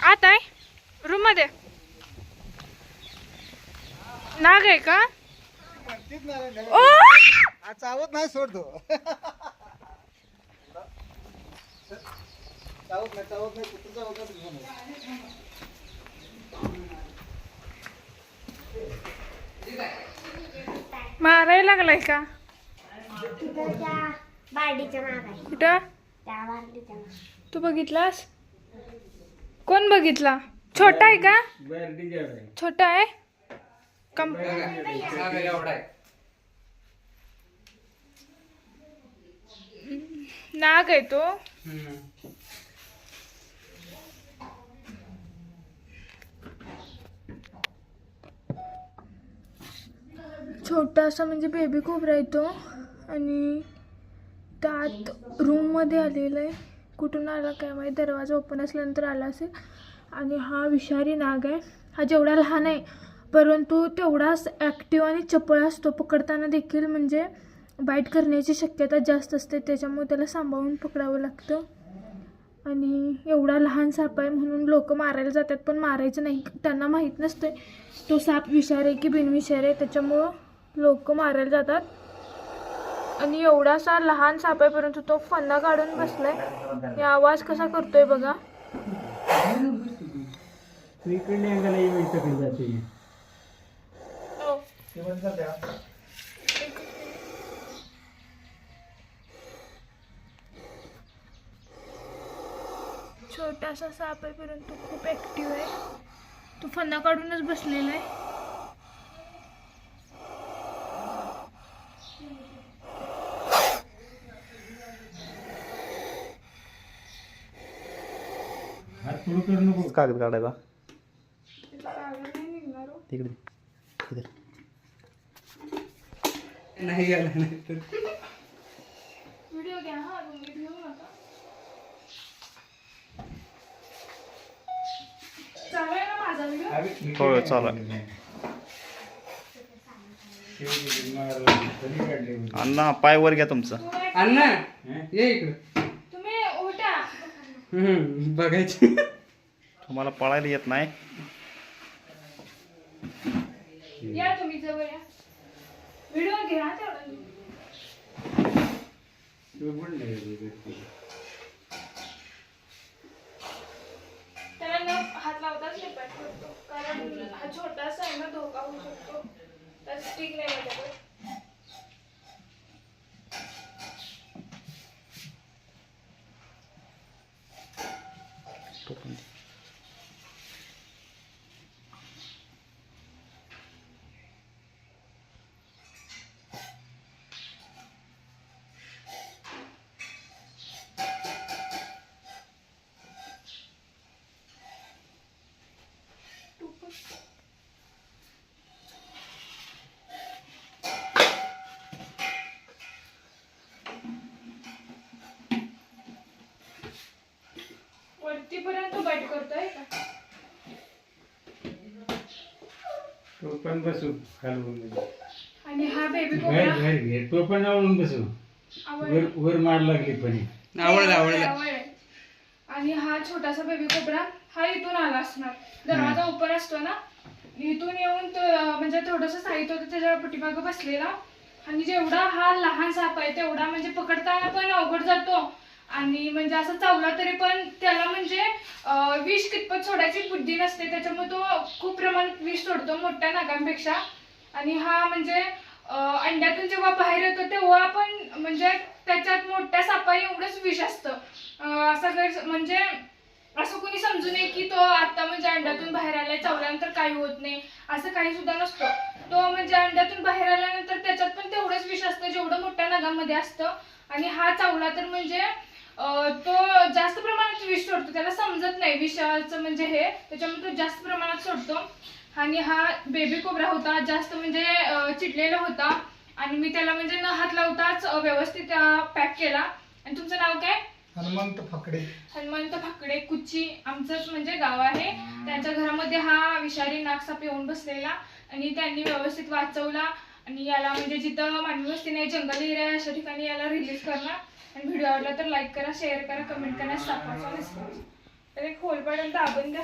आत आहे. रूममध्ये. नाग आहे का. ओ! चावत नाही सोडतो चावत नाही चावत नाही कुठं चावत. मारायला लागलाय का? कुठं? तू बघितलास? कोण बघितला? छोटा आहे का? छोटा आहे? कम नाग आहे तो. छोटासा म्हणजे बेबी कोबरा येतो आणि त्यात रूममध्ये आलेला आहे. कुठून आला काय माहीत? दरवाजा ओपन असल्यानंतर आला असेल. आणि हा विषारी नाग आहे. हा जेवढा लहान आहे परंतु तेवढाच ॲक्टिव्ह आणि चपळ असतो. पकडताना देखील म्हणजे बाईट करण्याची शक्यता जास्त असते. त्याच्यामुळे त्याला सांभाळून पकडावं लागतं. आणि एवढा लहान साप आहे म्हणून लोक मारायला जातात पण मारायचं नाही. त्यांना माहीत नसते तो साप विषार आहे की बिनविषार आहे. त्याच्यामुळं लोक मारायला जातात. आणि एवढासा लहान साप आहे परंतु तो फन्ना काढून बसलाय. हे आवाज कसा करतोय बघा. द्या. छोटासा साप आहे परंतु खूप ऍक्टिव्ह आहे. तो फन्ना काढूनच बसलेला आहे. कागद काढायचा. तिकडे. तिकडे नाही गेला नाही तर. व्हिडिओ घ्या हा तुम्ही घेऊ नका. चालू आहे ना माझा व्हिडिओ? हो चालू आहे. अण्णा पाय वर घ्या तुमचं. अण्णा ये इकडं. तुम्ही उठा. हम्म, बघायची. तुम्हाला पळायला येत नाही. या तुम्ही जवळ या. व्हिडिओ घ्या त्याला न हात लावताच नाही कारण हा छोटासा आहे ना धोका होऊ शकतो. तर स्टिक नाही माझ्याकडे. तो पण दे. वरतीपर्यंत बाईट करतोय. का तो पण बसू खालून आणि हा बेबी कोबरा घर घे तो पण आवडून बसू. आवड वर वर मार लागली पण. आवडलं आवडलं आवड. आणि हा छोटासा बेबी कोबरा हा इथून आला असणार. दरवाजा ओपन असतो ना इथून येऊन तो अं, म्हणजे थोडस साहित्य होतं त्याच्या पाठीमागं बसलेला. आणि जेवढा हा लहान साप आहे तेवढा म्हणजे पकडताना पण अवघड जातो. आणि म्हणजे असं चावला तरी पण त्याला म्हणजे विष कितपत सोडायची बुद्धी नसते. त्याच्यामुळे तो खूप प्रमाणात विष सोडतो मोठ्या नागांपेक्षा. आणि हा म्हणजे अंड्यातून जेव्हा बाहेर येतो तेव्हा पण म्हणजे त्याच्यात मोठ्या सापा एवढंच विष असतं. असं गैर म्हणजे असं कोणी समजू नये की तो आता म्हणजे अंड्यातून बाहेर आलाय चावल्यानंतर काही होत नाही. असं काही सुद्धा नसतं. तो म्हणजे अंड्यातून बाहेर आल्यानंतर त्याच्यात पण तेवढंच विष असतं जेवढं मोठ्या नागामध्ये असतं. आणि हा चावला तर म्हणजे तो जास्त प्रमाणात विष सोडतो. त्याला समजत नाही. विषाचं म्हणजे हे त्याच्यामुळे तो जास्त प्रमाणात सोडतो. आणि हा बेबी कोबरा होता जास्त म्हणजे चिडलेला होता. आणि मी त्याला म्हणजे न हात लावताच व्यवस्थित पॅक केला. आणि तुमचं नाव काय? हनुमंत फकडे. हनुमंत फाकडे कुच्ची. आमचंच म्हणजे गाव आहे. त्यांच्या घरामध्ये हा विषारी नागसाप येऊन बसलेला. आणि त्यांनी व्यवस्थित वाचवला. आणि याला म्हणजे जिथं मानवी वस्ती नाही जंगल एरिया अशा ठिकाणी याला रिलीज करणार. आणि व्हिडिओ आवडला तर लाईक करा शेअर करा कमेंट करा सापाचा विसरू तर एक होलपर्यंत आपण द्या